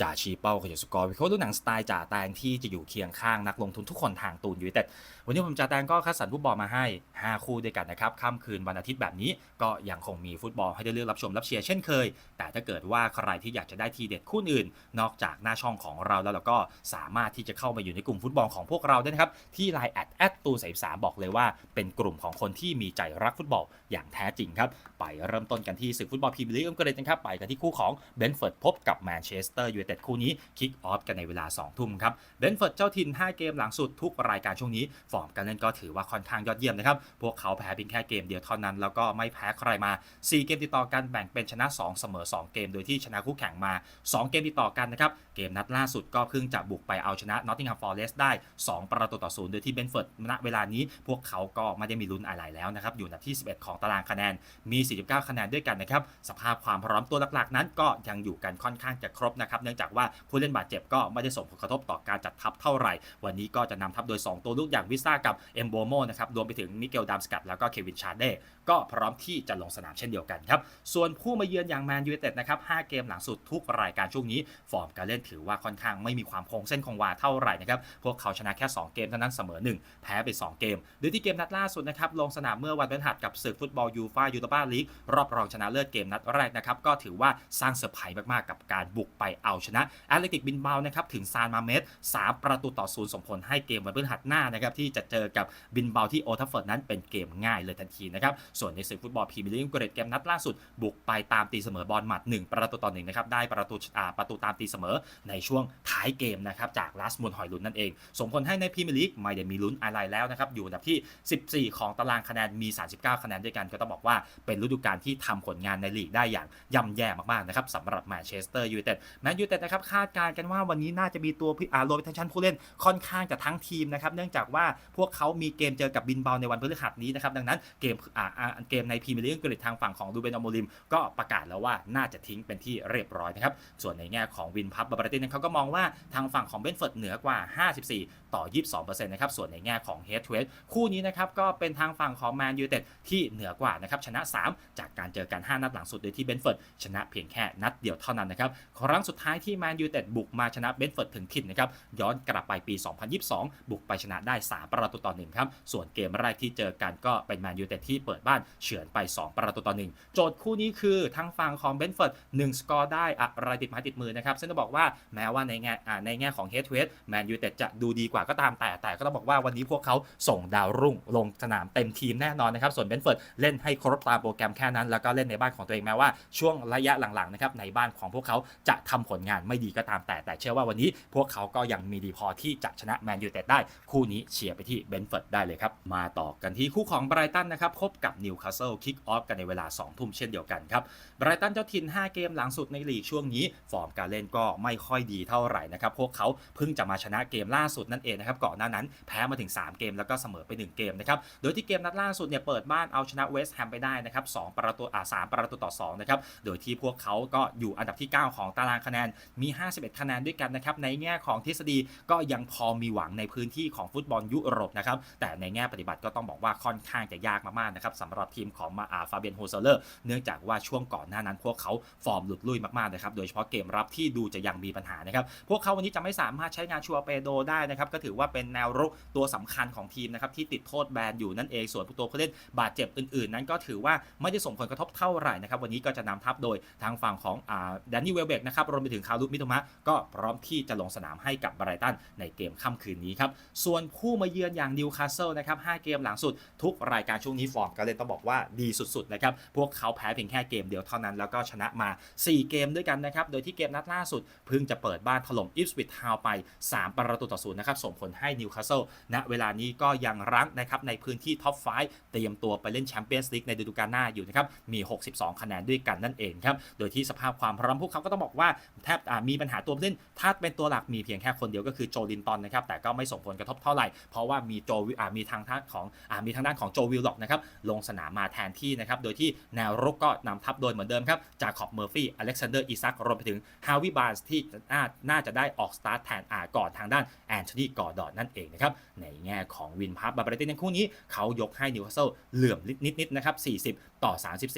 จ่าชีเป้าขยสกอร์วิเคราะห์ดูหนังสไตล์จ่าแตงที่จะอยู่เคียงข้างนักลงทุนทุกคนทางตูนอยูไนเต็ดวันนี้ผมจ่าแตงก็คัดสรรฟุตบอลมาให้ 5 คู่ด้วยกันนะครับค่ำคืนวันอาทิตย์แบบนี้ก็ยังคงมีฟุตบอลให้ได้เลือกรับชมรับเชียร์เช่นเคย แต่ถ้าเกิดว่าใครที่อยากจะได้ทีเด็ดคู่อื่น นอกจากหน้าช่องของเราแล้วเราก็สามารถที่จะเข้ามาอยู่ในกลุ่มฟุตบอลของพวกเราได้นะครับที่ไลน์แอดแอดตูนสสามบอกเลยว่า เป็นกลุ่มของคนที่มีใจรักฟุตบอลอย่างแท้จริงครับไปเริ่มต้นกันที่ศึกฟุตบอลพรีเมียร์ลีกอังกฤษนะครับไปกันที่คู่ของเบนฟอร์ดพบกับแมนเชสเตอร์ยูไนเต็ดคู่นี้คิกออฟกันในเวลา 2 ทุ่มครับเบนฟอร์ดเจ้าถิ่น 5 เกมหลังสุดทุกรายการช่วงนี้ ฟอร์มการเล่นก็ถือว่าค่อนข้างยอดเยี่ยมนะครับพวกเขาแพ้เพียงแค่เกมเดียวเท่านั้น แล้วก็ไม่แพ้ใครมา 4 เกมติดต่อกันแบ่งเป็นชนะ 2 เสมอ 2 เกม โดยที่ชนะคู่แข่งมา 2 เกมติดต่อกันนะครับเกมนัดล่าสุดก็เพิ่งจะบุกไปเอาชนะนอตติงแฮมฟอร์เรสต์ได้ 2 ประตูต่อศูนย์โดยที่เบนฟอร์ดณเวลานี้พวกเขาก็ไม่ได้มีลุ้นอะไรแล้วนะครับอยู่อันดับที่ 11 ของตารางคะแนนมี 49 คะแนนด้วยกันนะครับสภาพความพร้อมตัวหลักๆ นั้นก็ยังอยู่กันค่อนข้างจะครบนะครับเนื่องจากว่าผู้เล่นบาดเจ็บก็ไม่ได้ส่งผลกระทบต่อการจัดทัพเท่าไหร่ วันนี้ก็จะนำทัพโดย 2 ตัวลูกอย่างวิซ่ากับเอมโบโมนะครับรวมไปถึงมิเกลดัมสกัดแล้วก็เควินชาเด้ก็พร้อมที่จะลงสนามเช่นเดียวกันครับส่วนผู้มาเยือนอย่างแมนยูไนเต็ดนะครับ5เกมหลังสุดทุกรายการช่วงนี้ ฟอร์มการเล่นถือว่าค่อนข้างไม่มีความคงเส้นคงวาเท่าไหร่นะครับพวกเขาชนะแค่ 2 เกมเท่านั้นเสมอ 1 แพ้ไป 2 เกมโดยที่เกมนัดล่าสุดนะครับลงสนามเมื่อวันพฤหัสกับศึกฟุตบอลยูฟ่ายูโรปาลีกรอบรองชนะเลิศเกมนัดแรกนะครับก็ถือว่าสร้างเซอร์ไพรส์มากๆกับการบุกไปเอาชนะแอตเลติกบินเบานะครับถึงซานมาเมส3ประตูต่อศูนย์ส่งผลให้เกมวันพฤหัสหน้านะครับที่จะเจอกับบินเบาที่โอทัฟเฟิร์ดนั้นเป็นเกมง่ายเลยทันทีนะครับส่วนในศึกฟุตบอลพรีเมียร์ลีกอังกฤษเกมนัดล่าสุด บุกไปตามตีเสมอบอลหมัด 1 ประตูต่อหนึ่งนะครับได้ประตูอ่าประตูตามตีเสมอในช่วงท้ายเกมนะครับจากลาสมุนหอยลุนนั่นเอง ส่งผลให้ในพรีเมียร์ลีกไม่ได้มีลุ้นอะไรแล้วนะครับอยู่อันดับที่ 14 ของตารางคะแนนมี 39 คะแนนด้วยกันก็ต้องบอกว่าเป็นฤดูกาลที่ทำผลงานในลีกได้อย่างย่ำแย่มากๆนะครับสำหรับแมนเชสเตอร์ยูไนเต็ดแมนยูไนเต็ดนะครับคาดการณ์กันว่าวันนี้น่าจะมีตัวอ่าโรเบทันชันผู้เล่นค่อนข้างจะทั้งทีมนะครับเนื่องจากว่าพวกเขามีเกมเจอกับบินเบาในวันพฤหัสนี้นะครับดังนั้นเกมอ่าเกมในพรีเมียร์ลีกอังกฤษทางฝั่งของดูเบนอโมลิม ก็ประกาศแล้วว่าน่าจะทิ้งเป็นที่เรียบร้อยนะครับส่วนในแง่ของวินพับบาบาร์ตินเขาก็มองว่าทางฝั่งของเบนเฟิร์ดเหนือกว่า 54 ต่อ 22%นะครับส่วนในแง่ของเฮดทเฮดคู่นี้นะครับก็เป็นทางฝั่งของแมนยูเต็ดที่เหนือกว่านะครับชนะ 3 จากการเจอกัน 5 นัดหลังสุดโดยที่เบนเฟิร์ดชนะเพียงแค่นัดเดียวเท่านั้นนะครับครั้งสุดท้ายที่แมนยูเต็ดบุกมาชนะเบนฟิร์ดถึงถิ่นนะครับย้อนกลับไปปี 2022 บุกไปชนะได้ 3 ประตูต่อหนึ่งครับส่วนเกมแรกที่เจอกันก็เป็นแมนยูเต็ดที่เปิดบ้านเฉือนไป 2 ประตูต่อหนึ่งโจทย์คู่นี้คือทางฝั่งของเบนฟิร์ด1สกอร์ได้อะไรติดไม้ติดมือนะครับซึ่งต้องบอกว่าแม้ว่าในแง่ในแง่ของเฮดเฮดแมนยูเต็ดจะดูดีกว่าก็ตามแต่แต่ก็ต้องบอกว่าวันนี้พวกเขาส่งดาวรุ่งลงสนามเต็มทีมแน่นอนนะครับส่วนเบนฟิร์ดเล่นให้ครบตามโปรแกรมแค่นั้น แล้วก็เล่นในบ้านของตัวเองแม้ว่าช่วงระยะหลังๆนะครับในบ้านของพวกเขาจะทำผลงานไม่ดีก็ตามแต่ แต่เชื่อว่าวันนี้พวกเขาก็ยังมีดีพอที่จะชนะแมนยูเต็ดได้ คู่นี้เชียร์ไปที่เบนฟิร์ดได้เลยครับ มาต่อกันที่คู่ของไบรตันนะครับพบกับนิวคาสเซิลคิกออฟกันในเวลา 2 ทุ่มเช่นเดียวกันครับไบรตันเจ้าถิ่น 5 เกมหลังสุดในลีกช่วงนี้ ฟอร์มการเล่นก็ไม่ค่อยดีเท่าไหร่นะครับพวกเขาเพิ่งจะมาชนะเกมล่าสุดนั่นเองนะครับก่อนหน้านั้นแพ้มาถึง 3 เกมแล้วก็เสมอไป 1 เกมนะครับโดยที่เกมนัดล่าสุดเนี่ยเปิดบ้านเอาชนะเวสต์แฮมไปได้นะครับ2ประตูอ่า3ประตูต่อ2นะครับโดยที่พวกเขาก็อยู่อันดับที่ 9 ของตารางคะแนนมี 51 คะแนนด้วยกันนะครับในแง่ของทฤษฎีก็ยังพอมีหวังในพื้นที่ของฟุตบอลยุโรปนะครับแต่ในแง่ปฏิบัติก็ต้องบอกว่าค่อนข้างจะยากมากๆนะครับสำหรับทีมของมาอาฟาเบียนโฮเซเลอร์เนื่องจากว่าช่วงก่อนหน้านั้นพวกเขาฟอร์มหลุดลุ่ยมากๆนะครับโดยเฉพาะเกมรับที่ดูจะยังมีปัญหานะครับพวกเขาวันนี้จะไม่สามารถใช้งานชัวเปโดได้นะครับก็ถือว่าเป็นแนวรุกตัวสำคัญของทีมนะครับที่ติดโทษแบนอยู่นั่นเองส่วนผู้ตัวผู้เล่นบาดเจ็บอื่นๆ นั้นก็ถือว่าไม่ได้ส่งผลกระทบเท่าไหร่นะครับวันนี้ก็จะนำทัพโดยทางฝั่งของแดนนี่เวลเบกนะครับรวมไปถึงคารุมิโตมะก็พร้อมที่จะลงสนามให้กับไบรตันในเกมค่ำคืนนี้ครับ ส่วนผู้มาเยือนอย่างนิวคาสเซิลนะครับ5เกมหลังสุดทุกรายการช่วงนี้ฟอร์มก็เลยต้องบอกว่าดีสุดๆนะครับ พวกเขาแพ้เพียงแค่เกมเดียวเท่านั้นแล้วก็ชนะมา 4 เกมด้วยกันนะครับ โดยที่เกมนัดล่าสุดเพิ่งจะเปิดบ้านถล่มอิฟสวิตทาวไป 3 ประตูต่อศูนย์นะครับ ส่งผลให้นิวคาสเซิลณเวลานี้ก็ยังรั้งนะครับในพื้นที่ท็อป5เตรียมตัวไปเล่นแชมเปี้ยนส์ลีกในฤดูกาลหน้าอยู่นะครับมี 62 คะแนนด้วยกันนั่นเองครับโดยที่สภาพความพร้อมพวกเขาก็ต้องบอกว่าแทบอ่มีปัญหาตัวเล่นถ้าเป็นตัวหลักมีเพียงแค่คนเดียวก็คือโจลินตันนะครับแต่ก็ไม่ส่งผลกระทบเท่าไหร่ เพราะว่ามีโจวิมีทางด้านของอมีทางด้านของโจวิลล็อกนะครับลงสนามมาแทนที่นะครับโดยที่แนวรุกก็นำทัพโดยเหมือนเดิมครับจากขอบเมอร์ฟี่อเล็กซานเดอร์อีซักรวมไปถึงฮาวิบาร์สที่น่าจะได้ออกสตาร์ทแทนอาก่อนทางด้านแอนโทนีกอร์ดอนนั่นเองนะครับในแง่ของวินพับบาร์เบรตินในคู่นี้เขายกให้นิวคาสเซิลเหลื่อมนิดๆนะครับ40ต่อต่อ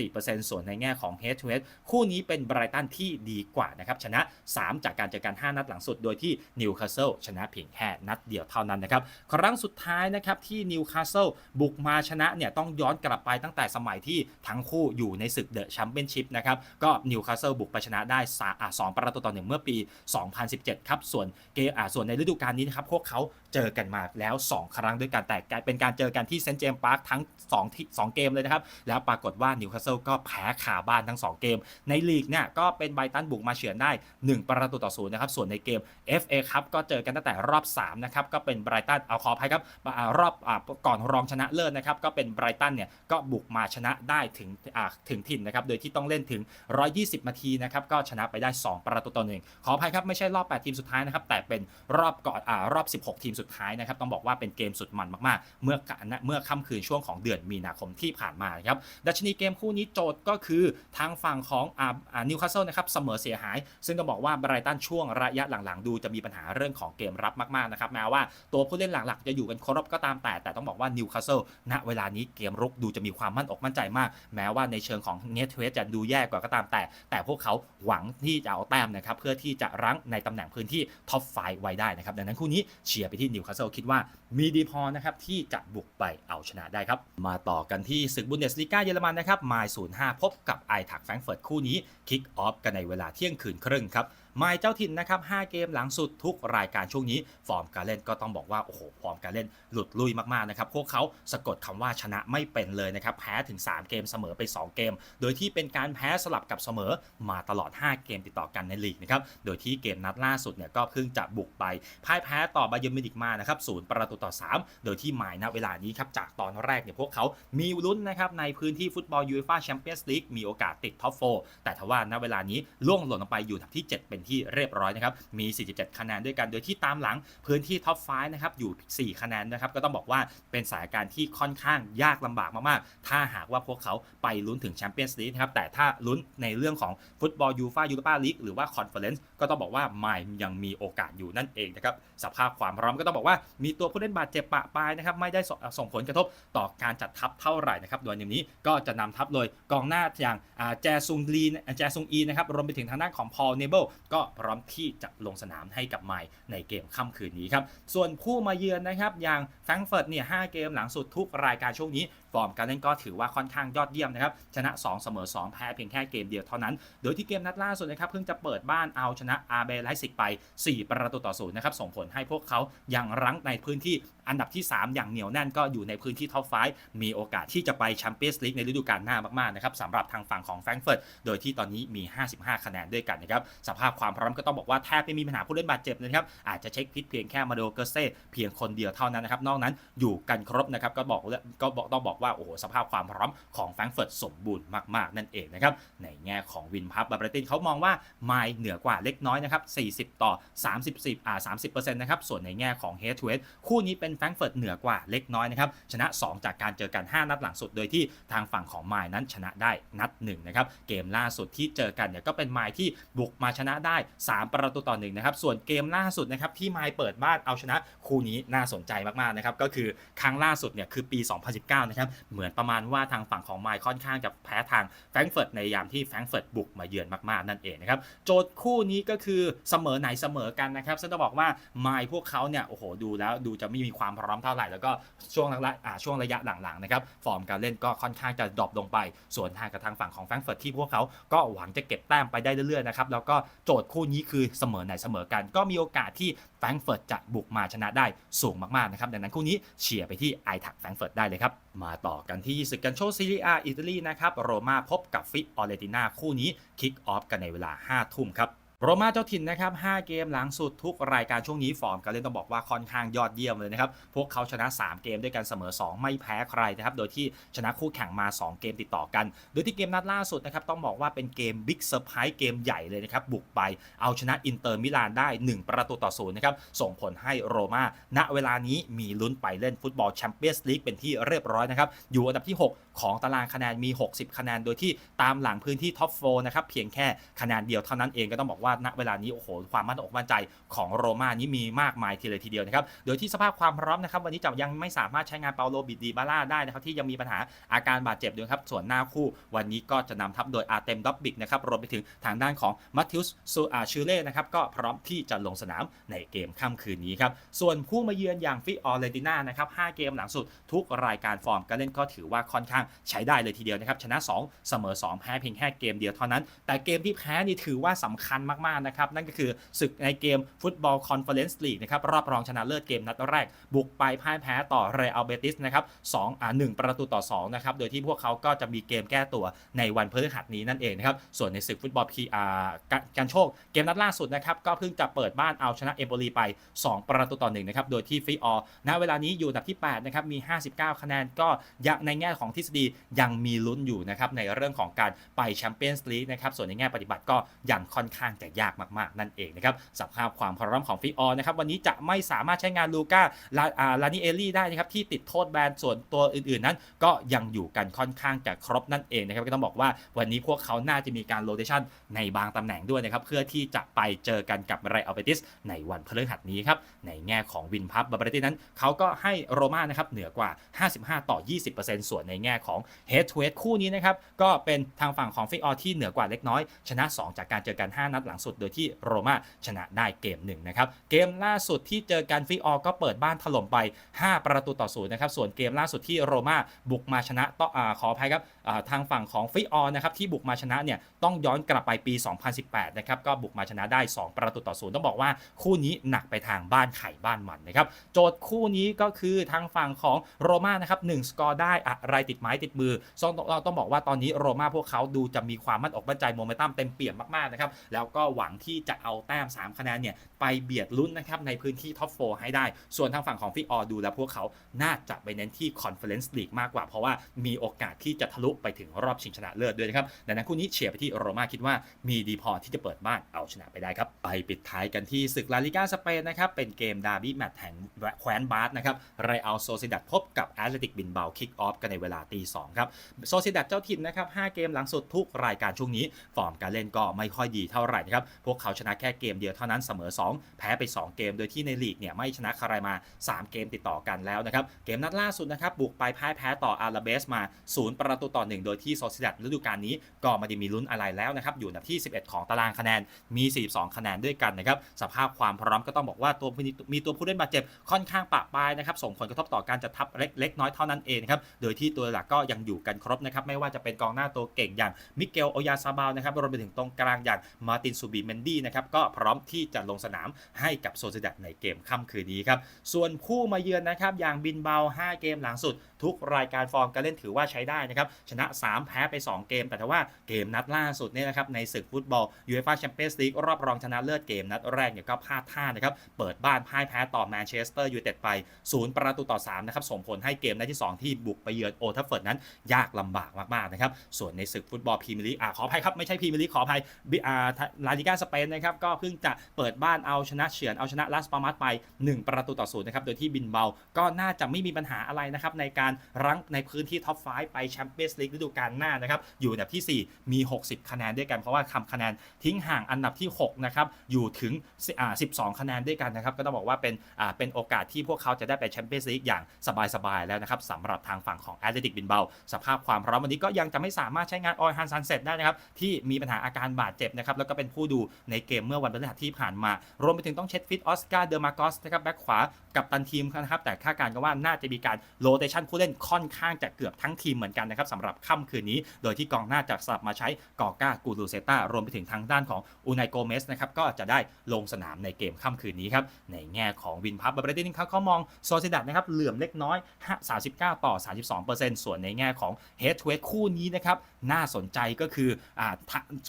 34%ส่วนในแง่ของ head to head คู่นี้เป็นไบรตันที่ดีกว่านะครับชนะ3 จากการเจอกัน 5 นัดหลังสุด โดยที่นิวคาสเซิลชนะเพียงแค่นัดเดียวเท่านั้นนะครับ ครั้งสุดท้ายนะครับที่นิวคาสเซิลบุกมาชนะเนี่ยต้องย้อนกลับไปตั้งแต่สมัยที่ทั้งคู่อยู่ในศึกเดอะแชมเปี้ยนชิพนะครับ ก็นิวคาสเซิลบุกไปชนะได้สาอ่าสองประตูต่อหนึ่งเมื่อปี 2017 ครับ ส่วนเกมอ่าส่วนในฤดูกาลนี้นะครับพวกเขาเจอกันมาแล้ว 2 ครั้งด้วยกัน แต่เป็นการเจอกันที่เซนต์เจมส์พาร์คทั้ง2ที่2เกมเลยนะครับ แล้วปรากฏว่านิวคาสเซิลก็แพ้ขาบ้านทั้ง 2 เกม ในลีกเนี่ยก็เป็นไบตันบุกมาเฉือนได้1 ประตูต่อศูนย์นะครับ ส่วนในเกม FA ครับก็เจอกันตั้งแต่รอบ3นะครับ ก็เป็นไบรตันเอาขออภัยครับรอบก่อนรองชนะเลิศนะครับ ก็เป็นไบรตันเนี่ยก็บุกมาชนะได้ถึงถึงถิ่นนะครับ โดยที่ต้องเล่นถึง 120 นาทีนะครับ ก็ชนะไปได้ 2 ประตูต่อหนึ่งขออภัยครับ ไม่ใช่รอบ 8 ทีมสุดท้ายนะครับ แต่เป็นรอบก่อนอ่ารอบ 16 ทีมสุดท้ายนะครับ ต้องบอกว่าเป็นเกมสุดมันมากๆ เมื่อเมื่อค่ำคืนช่วงของเดือนมีนาคมที่ผ่านมาครับดัชนีเกมคู่นี้โจทย์ก็คือทางฝั่งของนิวคาสเซิลนะครับเสมอเสียหาย ซึ่งต้องบอกว่าไบรตันช่วงระยะหลังๆ ดูจะมีปัญหาเรื่องของเกมรับมากๆนะครับแม้ว่าตัวผู้เล่นหลักๆ จะอยู่กันครบก็ตามแต่ แต่ต้องบอกว่านิวคาสเซิลณเวลานี้เกมรุกดูจะมีความมั่นอกมั่นใจมาก แม้ว่าในเชิงของเนทเวสจะดูแย่กว่าก็ตามแต่ แต่พวกเขาหวังที่จะเอาแต้มนะครับเพื่อที่จะรั้งในตำแหน่งพื้นที่ท็อปไฟไว้ได้นะครับดังนั้นคู่นี้เชียร์ไปที่นิวคาสเซิลคิดว่ามีดีพอนะครับที่จะบุกไปเอาชนะได้ครับมาต่อกันที่ศึกบุนเดสลีกาเยอรมันนะครับมาย05พบกับไอถักแฟรงก์เฟิร์ตคู่นี้คิกออฟกันในเวลาเที่ยงคืนครึ่งครับ มายเจ้าถิ่นนะครับ5เกมหลังสุดทุกรายการช่วงนี้ ฟอร์มการเล่นก็ต้องบอกว่าโอ้โหฟอร์มการเล่นหลุดลุยมากๆนะครับพวกเขาสะกดคำว่าชนะไม่เป็นเลยนะครับแพ้ถึง 3 เกมเสมอไป 2 เกม โดยที่เป็นการแพ้สลับกับเสมอมาตลอด 5 เกมติดต่อกันในลีกนะครับโดยที่เกมนัดล่าสุดเนี่ยก็เพิ่งจะบุกไปพ่ายแพ้ต่อบาเยิร์มิวนิกมานะครับศูนย์ประตูต่อ 3 โดยที่หมายณเวลานี้ครับจากตอนแรกเนี่ยพวกเขามีลุ้นนะครับในพื้นที่ฟุตบอลยูเอฟ่าแชมเปี้ยนส์ลีกมีโอกาสติดท็อปโฟแต่ทว่าณเวลานี้ล่วงหล่นลงไปอยู่ที่ 7 เป็นที่เรียบร้อยนะครับ มี 47 คะแนนด้วยกัน โดยที่ตามหลังพื้นที่ท็อป5นะครับ อยู่ 4 คะแนนนะครับ ก็ต้องบอกว่าเป็นสถานการณ์ที่ค่อนข้างยากลำบากมากๆ ถ้าหากว่าพวกเขาไปลุ้นถึงแชมเปี้ยนส์ลีกนะครับ แต่ถ้าลุ้นในเรื่องของฟุตบอลยูฟ่ายูโรปาลีกหรือว่าคอนเฟอเรนซ์ก็ต้องบอกว่าไม่ยังมีโอกาสอยู่นั่นเองนะครับ สภาพความพร้อมก็ต้องบอกว่ามีตัวผู้เล่นบาดเจ็บปะปายนะครับ ไม่ได้ส่งผลกระทบต่อการจัดทัพเท่าไหร่นะครับ โดยในนี้ก็จะนำทัพโดยกองหน้าอย่างแจซุงลีแจซุงอีนะครับ รวมไปถึงทางด้านของพอลเนเบิลก็พร้อมที่จะลงสนามให้กับไมล์ในเกมค่ำคืนนี้ครับส่วนผู้มาเยือนนะครับอย่างแฟรงก์เฟิร์ตเนี่ยหเกมหลังสุดทุกรายการช่วงนี้ฟอร์มการเล่นก็ถือว่าค่อนข้างยอดเยี่ยมนะครับชนะ 2 เสมอ 2 แพ้เพียงแค่เกมเดียวเท่านั้น โดยที่เกมนัดล่าสุดนะครับเพิ่งจะเปิดบ้านเอาชนะอาเบไลซิกไป 4 ประตูต่อศูนย์นะครับส่งผลให้พวกเขายังรั้งในพื้นที่อันดับที่ 3 อย่างเหนียวแน่นก็อยู่ในพื้นที่ท็อปไฟมีโอกาสที่จะไปแชมเปี้ยนส์ลีกในฤดูกาลหน้ามากๆนะครับสำหรับทางฝั่งของแฟรงก์เฟิร์ตโดยที่ตอนนี้มี 55 คะแนนด้วยกันนะครับสภาพความพร้อมก็ต้องบอกว่าแทบไม่มีปัญหาผู้เล่นบาดเจ็บนะครับอาจจะเช็คพิษเพียงแค่มาโดเกอร์เซ่เพียงคนเดียวเท่านั้นนะครับนอกนั้นอยู่กันครบนะครับก็บอกก็บอกต้องบอกว่าโอ้โหสภาพความพร้อมของแฟรงก์เฟิร์ตสมบูรณ์มากๆ นั่นเองนะครับในแง่ของวินพับบาร์เบรตินเขามองว่าไมล์เหนือกว่าเล็กน้อยนะครับ 40 ต่อ30อ่า30%นะครับส่วนในแง่ของเฮดทูเฮดคู่นี้เป็นแฟรงก์เฟิร์ตเหนือกว่าเล็กน้อยนะครับชนะ 2 จากการเจอกัน 5 นัดหลังสุดโดยที่ทางฝั่งของไมล์นั้นชนะได้นัด1นะครับเกมล่าสุดที่เจอกันเนี่ยก็เป็นไมล์ที่บุกมาชนะได้ 3 ประตูต่อ1นะครับส่วนเกมล่าสุดนะครับที่ไมล์เปิดบ้านเอาชนะคู่นี้น่าสนใจมากๆนะครับก็คือครั้งล่าสุดเนี่ยคือปี 2019 นะครับเหมือนประมาณว่าทางฝั่งของไมล์ค่อนข้างจะแพ้ทางแฟรงก์เฟิร์ตในยามที่แฟรงก์เฟิร์ตบุกมาเยือนมากๆนั่นเองนะครับโจทย์คู่นี้ก็คือเสมอไหนเสมอกันนะครับซึ่งต้องบอกว่าไมล์พวกเขาเนี่ยโอ้โหดูแล้วดูจะไม่มีความพร้อมเท่าไหร่แล้วก็ช่วงระอ่าช่วงระยะหลังๆนะครับฟอร์มการเล่นก็ค่อนข้างจะดรอปลงไปส่วนทางกับทางฝั่งของแฟรงก์เฟิร์ตที่พวกเขาก็หวังจะเก็บแต้มไปได้เรื่อยๆนะครับแล้วก็โจทย์คู่นี้คือเสมอไหนเสมอกัน ก็มีโอกาสที่แฟรงก์เฟิร์ตจะบุกมาชนะได้สูงมากๆนะครับดังนั้นคู่นี้เชียร์ไปที่ไอทักแฟรงก์เฟิร์ตได้เลยครับมาต่อกันที่ศึกกันโชซีเรียอิตาลีนะครับ โรม่าพบกับฟิออเรติน่าคู่นี้คิกออฟกันในเวลา 5 ทุ่มครับ โรม่าเจ้าถิ่นนะครับ 5 เกมหลังสุดทุกรายการช่วงนี้ฟอร์มการเล่นต้องบอกว่าค่อนข้างยอดเยี่ยมเลยนะครับ พวกเขาชนะ 3 เกมด้วยกันเสมอ 2 ไม่แพ้ใครนะครับ โดยที่ชนะคู่แข่งมา 2 เกมติดต่อกัน โดยที่เกมนัดล่าสุดนะครับต้องบอกว่าเป็นเกมบิ๊กเซอร์ไพรส์เกมใหญ่เลยนะครับ บุกไปเอาชนะอินเตอร์มิลานได้ 1 ประตูต่อศูนย์นะครับ ส่งผลให้โรม่าณเวลานี้มีลุ้นไปเล่นฟุตบอลแชมเปี้ยนส์ลีกเป็นที่เรียบร้อยนะครับ อยู่อันดับที่ 6 ของตารางคะแนนมี 60 คะแนน โดยที่ตามหลังพื้นที่ท็อปโฟนะครับเพียงแค่คะแนนเดียวเท่านั้นเองก็ต้องบอกว่าณเวลานี้โอ้โหความมั่นอกมั่นใจของโรม่านี้มีมากมายทีเลยทีเดียวนะครับโดยที่สภาพความพร้อมนะครับวันนี้จะยังไม่สามารถใช้งานเปาโลบิดดีบาร่าได้นะครับที่ยังมีปัญหาอาการบาดเจ็บด้วยครับส่วนหน้าคู่วันนี้ก็จะนำทัพโดยอาร์เต็มดอบบิกนะครับรวมไปถึงทางด้านของมัตติอุสซูอาชูเล่นะครับก็พร้อมที่จะลงสนามในเกมค่ำคืนนี้ครับส่วนผู้มาเยือนอย่างฟิออเรติน่านะครับ5เกมหลังสุดทุกรายการฟอร์มการเล่นก็ถือว่าค่อนข้างใช้ได้เลยทีเดียวนะครับชนะ 2 เสมอ 2 แพ้เพียงแค่เกมเดียวเท่านั้น แต่เกมที่แพ้นี่ถือว่าสำคัญมากๆนะครับนั่นก็คือศึกในเกมฟุตบอลคอนเฟอเรนซ์ลีกนะครับรอบรองชนะเลิศเกมนัดแรก บุกไปพ่ายแพ้ต่อเรอัลเบติสนะครับ2อ่า1ประตูต่อ2นะครับโดยที่พวกเขาก็จะมีเกมแก้ตัวในวันพฤหัสนี้นั่นเองนะครับส่วนในศึกฟุตบอลพีอาร์การโชคเกมนัดล่าสุดนะครับก็เพิ่งจะเปิดบ้านเอาชนะเอโบลีไป 2 ประตูต่อ1นะครับโดยที่ฟิออณเวลานี้อยู่อันดับที่8นะครับมี 59 คะแนนก็ยังในแง่ของทฤษฎียังมีลุ้นอยู่นะครับในเรื่องของการไปแชมเปี้ยนส์ลีกนะครับส่วนในแง่ปฏิบัติก็ยังค่อนข้างจะยากมากๆ นั่นเองนะครับสภาพความพร้อมของฟิออนะครับวันนี้จะไม่สามารถใช้งานลูก้าลาอ่าลานิเอลี่ได้นะครับที่ติดโทษแบนส่วนตัวอื่นๆนั้น ก็ยังอยู่กันค่อนข้างจะครบนั่นเองนะครับก็ต้องบอกว่าวันนี้พวกเขาน่าจะมีการโรเตชันในบางตำแหน่งด้วยนะครับเพื่อที่จะไปเจอกันกับไรอัลเบติสในวันพฤหัสนี้ครับในแง่ของวินพับบาบาเรตินั้นเขาก็ให้โรม่านะครับเหนือกว่า 55 ต่อ 20%ส่วนในแง่ของเฮดทูเฮดคู่นี้นะครับก็เป็นทางฝั่งของฟิออที่เหนือกว่าเล็กน้อย ชนะ 2 จากการเจอกัน 5 นัดหลังสุดโดยที่โรม่าชนะได้เกมหนึ่งนะครับ เกมล่าสุดที่เจอกันฟิออก็เปิดบ้านถล่มไป 5 ประตูต่อศูนย์นะครับ ส่วนเกมล่าสุดที่โรม่าบุกมาชนะต่อขออภัยครับ ทางฝั่งของฟิออนะครับที่บุกมาชนะเนี่ยต้องย้อนกลับไปปี 2018 นะครับก็บุกมาชนะได้ 2 ประตูต่อศูนย์ต้องบอกว่าคู่นี้หนักไปทางบ้านไข่บ้านมันนะครับโจทย์คู่นี้ก็คือทางฝั่งของโรม่านะครับหนึ่งสกอร์ได้อะไรติดไม้ติดมือต้องเราต้องบอกว่าตอนนี้โรม่าพวกเขาดูจะมีความมั่นอกมั่นใจโมเมนตัมเต็มเปี่ยมมากๆนะครับแล้วก็หวังที่จะเอาแต้ม 3 คะแนนเนี่ยไปเบียดลุ้นนะครับในพื้นที่ท็อปโฟให้ได้ ส่วนทางฝั่งของฟิออดูแล้วพวกเขาน่าจะไปเน้นที่คอนเฟอเรนซ์ลีกมากกว่า เพราะว่ามีโอกาสที่จะทะลุไปถึงรอบชิงชนะเลิศด้วยนะครับดังนั้นคู่นี้เชียร์ไปที่โรม่าคิดว่ามีดีพอที่จะเปิดบ้านเอาชนะไปได้ครับไปปิดท้ายกันที่ศึกลาลิก้าสเปนนะครับเป็นเกมดาร์บี้แมตช์แห่งแคว้นบาสนะครับไรอัลโซซิดัดพบกับแอตเลติกบินเบาคิกออฟกันในเวลาตีสองครับโซซิดัดเจ้าถิ่นนะครับ5เกมหลังสุดทุกรายการช่วงนี้ ฟอร์มการเล่นก็ไม่ค่อยดีเท่าไหร่นะครับพวกเขาชนะแค่เกมเดียวเท่านั้นเสมอ 2 แพ้ไป 2 เกมโดยที่ในลีกเนี่ยไม่ชนะใครมา 3 เกมติดต่อกันแล้วนะครับเกมนัดล่าสุดนะครับบุกไปพ่ายแพ้ต่ออาราเบสมา 0 ประตูต่อ1โดยที่โซซิดัดฤดูกาลนี้ก็ไม่ได้มีลุ้นอะไรแล้วนะครับอยู่อันดับที่ 11 ของตารางคะแนนมี 42 คะแนนด้วยกันนะครับสภาพความพร้อมก็ต้องบอกว่าตัวมีตัวผู้เล่นบาดเจ็บค่อนข้างปะปายนะครับส่งผลกระทบต่อการจัดทัพเล็กเล็กน้อยเท่านั้นเองนะครับโดยที่ตัวหลักก็ยังอยู่กันครบนะครับไม่ว่าจะเป็นกองหน้าตัวเก่งอย่างมิเกลโอยาซาบาลนะครับรวมไปถึงตรงกลางอย่างมาตินซูบิเมนดี้นะครับก็พร้อมที่จะลงสนามให้กับโซซิดัดในเกมค่ำคืนนี้ครับส่วนผู้มาเยือนนะครับอย่างบินเบา 5 เกมหลังสุด ทุกรายการฟอร์มการเล่นถือว่าใช้ได้นะครับชนะ 3 แพ้ไป 2 เกม แต่ถ้าว่าเกมนัดล่าสุดเนี่ยนะครับในศึกฟุตบอลยูเอฟ่าแชมเปี้ยนส์ลีกรอบรองชนะเลิศเกมนัดแรกเนี่ยก็พลาดท่านะครับเปิดบ้านพ่ายแพ้ต่อแมนเชสเตอร์ยูไนเต็ดไป0ประตูต่อ3นะครับส่งผลให้เกมนัดที่ 2 ที่บุกไปเยือนโอทัฟเฟิร์ดนั้นยากลำบากมากๆนะครับส่วนในศึกฟุตบอลพรีเมียร์ลีกอ่าขออภัยครับไม่ใช่พรีเมียร์ลีกขออภัยบิอ่าลาลิก้าสเปนนะครับก็เพิ่งจะเปิดบ้านเอาชนะเฉือนเอาชนะลาสปามัสไป 1 ประตูต่อศูนย์นะครับโดยที่บินเบาก็น่าจะไม่มีปัญหาอะไรนะครับในการรั้งในพื้นที่ท็อป5ไปแชมเปี้ยนส์ลีกฤดูกาลหน้านะครับอยู่อันดับที่ 4 มี 60 คะแนนด้วยกันเพราะว่าทำคะแนนทิ้งห่างอันดับที่6นะครับอยู่ถึงอ่า12 คะแนนด้วยกันนะครับก็ต้องบอกว่าเป็นอ่าเป็นโอกาสที่พวกเขาจะได้ไปแชมเปี้ยนส์ลีกอย่างสบายๆแล้วนะครับสำหรับทางฝั่งของแอตเลติกบินเบาสภาพความพร้อมวันนี้ก็ยังจะไม่สามารถใช้งานออยฮันซันเซ็ตได้นะครับที่มีปัญหาอาการบาดเจ็บนะครับแล้วก็เป็นผู้ดูในเกมเมื่อวันพฤหัสที่ผ่านมารวมไปถึงต้องเช็ดฟิตออสการ์เดอร์มาโกสนะครับแบ็คขวากับตันทีมนะครับแต่คาดการณ์กันว่าน่าจะมีการโรเตชันผู้เล่นค่อนข้างจะเกือบทั้งทีมเหมือนกันนะครับสำหรับค่ำคืนนี้ โดยที่กองหน้าจะสลับมาใช้กอก้ากูรูเซตารวมไปถึงทางด้านของอูไนโกเมสนะครับก็จะได้ลงสนามในเกมค่ำคืนนี้ครับในแง่ของวินพับบาเบรตินเขาเขามองโซซิดัดนะครับเหลื่อมเล็กน้อย 39 ต่อ 32%ส่วนในแง่ของเฮด o เ e คู่นี้นะครับน่าสนใจก็คืออ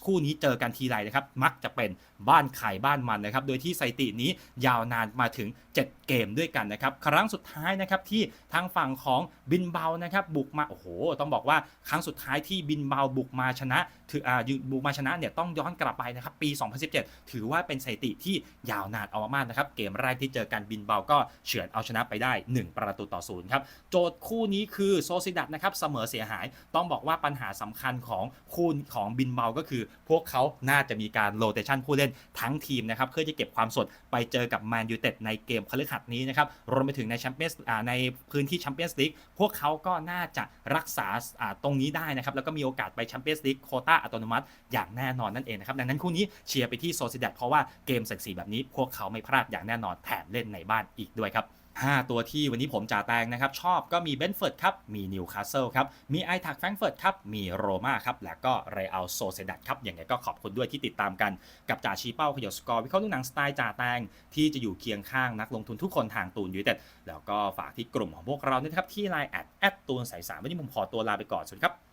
คู่นี้เจอกันทีไรนะครับมักจะเป็นบ้านไข่บ้านมันนะครับโดยที่สถิตินี้ยาวนานมาถึง 7 เกมด้วยกันนะครับครั้งสุดท้ายนะครับที่ทางฝั่งของบินเบานะครับบุกมาโอ้โห ต้องบอกว่าครั้งสุดท้ายที่บินเบาบุกมาชนะถืออ่าบุกมาชนะเนี่ยต้องย้อนกลับไปนะครับปี 2017 ถือว่าเป็นสถิติที่ยาวนานเอามากนะครับเกมแรกที่เจอกันบินเบาก็เฉือนเอาชนะไปได้ 1 ประตูต่อศูนย์ครับโจทย์คู่นี้คือโซซิดัดนะครับเสมอเสียหายต้องบอกว่าปัญหาสำคัญของคู่ของบินเมาก็คือ พวกเขาน่าจะมีการโรเตชันผู้เล่นทั้งทีมนะครับเพื่อจะเก็บความสดไปเจอกับแมนยูเต็ดในเกมพฤหัสนี้นะครับรวมไปถึงในแชมเปี้ยนส์ในพื้นที่แชมเปี้ยนส์ลีกพวกเขาก็น่าจะรักษาตรงนี้ได้นะครับแล้วก็มีโอกาสไปแชมเปี้ยนส์ลีกโคต้าอัตโนมัติอย่างแน่นอนนั่นเองนะครับดังนั้นคู่นี้เชียร์ไปที่โซซิดัดเพราะว่าเกมสักสีแบบนี้พวกเขาไม่พลาดอย่างแน่นอนแถมเล่นในบ้านอีกด้วยครับ 5 ตัวที่วันนี้ผมจ่าแตงนะครับ ชอบก็มีเบนเฟิร์ดครับ มีนิวคาสเซิลครับ มีไอทักแฟรงเฟิร์ตครับ มีโรม่าครับ และก็เรอัลโซเซดัดครับ อย่างไรก็ขอบคุณด้วยที่ติดตามกันกับจ่าชีเป้าขยดสกอร์วิเคราะห์ลูกหนังสไตล์จ่าแตง ที่จะอยู่เคียงข้างนักลงทุนทุกคนทางตูนยูเต็ดแล้วก็ฝากที่กลุ่มของพวกเราด้วยนะครับที่ไลน์แอดแอดตูนสายสามวันนี้ผมขอตัวลาไปก่อนสวัสดีครับ